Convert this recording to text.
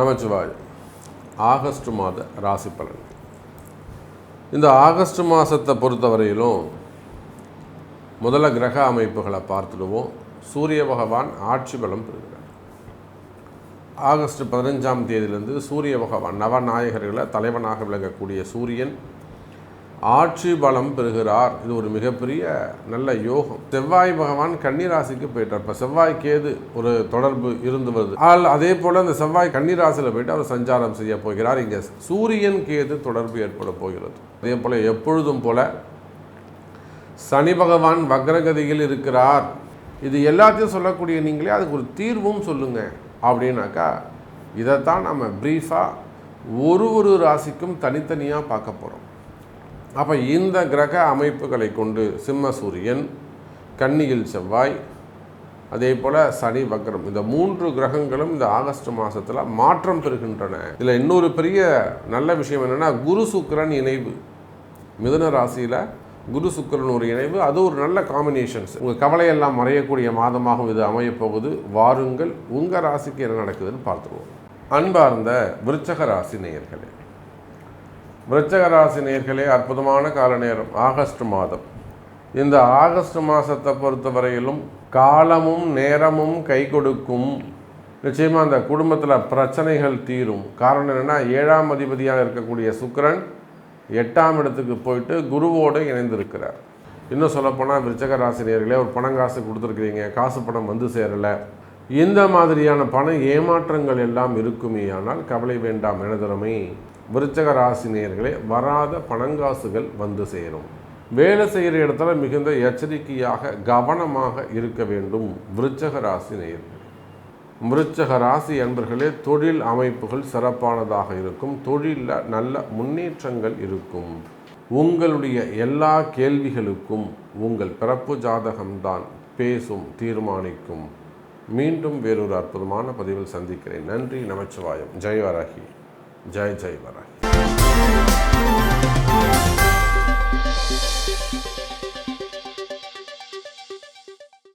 நமச்சிவாய். August மாத ராசி பலன். இந்த ஆகஸ்ட் மாதத்தை பொறுத்தவரையிலும் முதல்ல கிரக அமைப்புகளை பார்த்துடுவோம். சூரிய பகவான் ஆட்சி பலம் பெறுகிறார். ஆகஸ்ட் பதினஞ்சாம் தேதியிலிருந்து சூரிய பகவான் நவநாயகர்களை தலைவனாக விளங்கக்கூடிய சூரியன் ஆட்சி பலம் பெறுகிறார். இது ஒரு மிகப்பெரிய நல்ல யோகம். செவ்வாய் பகவான் கன்னிராசிக்கு போயிட்டார். இப்போ செவ்வாய் கேது ஒரு தொடர்பு இருந்து வருது. ஆல் அதே போல் அந்த செவ்வாய் கன்னிராசியில் போயிட்டு அவர் சஞ்சாரம் செய்ய போகிறார். இங்கே சூரியன் கேது தொடர்பு ஏற்பட போகிறது. அதே போல் எப்பொழுதும் போல சனி பகவான் வக்ரகதியில் இருக்கிறார். இது எல்லாத்தையும் சொல்லக்கூடிய நீங்களே அதுக்கு ஒரு தீர்வும் சொல்லுங்க. அப்படின்னாக்கா இதைத்தான் நம்ம ப்ரீஃபாக ஒரு ஒரு ராசிக்கும் தனித்தனியாக பார்க்க போகிறோம் அப்போ இந்த கிரக அமைப்புகளை கொண்டு சிம்ம சூரியன் கன்னியில் செவ்வாய் அதே போல் சனி வக்ரம் இந்த மூன்று கிரகங்களும் இந்த ஆகஸ்ட் மாதத்தில் மாற்றம் பெறுகின்றன. இதில் இன்னொரு பெரிய நல்ல விஷயம் என்னென்னா குரு சுக்கிரன் இணைவு. மிதுன ராசியில் குரு சுக்கிரன் ஒரு இணைவு. அது ஒரு நல்ல காம்பினேஷன்ஸ் உங்கள் கவலையெல்லாம் மறையக்கூடிய மாதமாகவும் இது அமையப்போகுது வாருங்கள் உங்கள் ராசிக்கு என்ன நடக்குதுன்னு பார்த்துருவோம். அன்பார்ந்த விருச்சக ராசி நேயர்களே விருச்சகராசி நேர்களே அற்புதமான கால நேரம் ஆகஸ்ட் மாதம். இந்த ஆகஸ்ட் மாதத்தை பொறுத்தவரையிலும் காலமும் நேரமும் கை கொடுக்கும். நிச்சயமாக அந்த குடும்பத்தில் பிரச்சனைகள் தீரும். காரணம் என்னென்னா ஏழாம் அதிபதியாக இருக்கக்கூடிய சுக்ரன் எட்டாம் இடத்துக்கு போயிட்டு குருவோடு இணைந்திருக்கிறார். இன்னும் சொல்லப்போனால் விருச்சக ராசினியர்களே ஒரு பணம் காசு கொடுத்துருக்குறீங்க காசு பணம் வந்து சேரலை. இந்த மாதிரியான பண ஏமாற்றங்கள் எல்லாம் இருக்குமே ஆனால் கவலை வேண்டாம் எனதுரமை விருச்சக ராசினியர்களே வராத பணங்காசுகள் வந்து சேரும். வேலை செய்கிற இடத்துல மிகுந்த எச்சரிக்கையாக கவனமாக இருக்க வேண்டும் விருச்சக ராசி நேயர்கள். விருச்சக ராசி என்பர்களே தொழில் அமைப்புகள் சிறப்பானதாக இருக்கும். தொழிலில் நல்ல முன்னேற்றங்கள் இருக்கும். உங்களுடைய எல்லா கேள்விகளுக்கும் உங்கள் பிறப்பு ஜாதகம்தான் பேசும் தீர்மானிக்கும். மீண்டும் வேறொரு அற்புதமான பதிவில் சந்திக்கிறேன். நன்றி நமச்சிவாயம். ஜெயவராகி. जय जय बनाए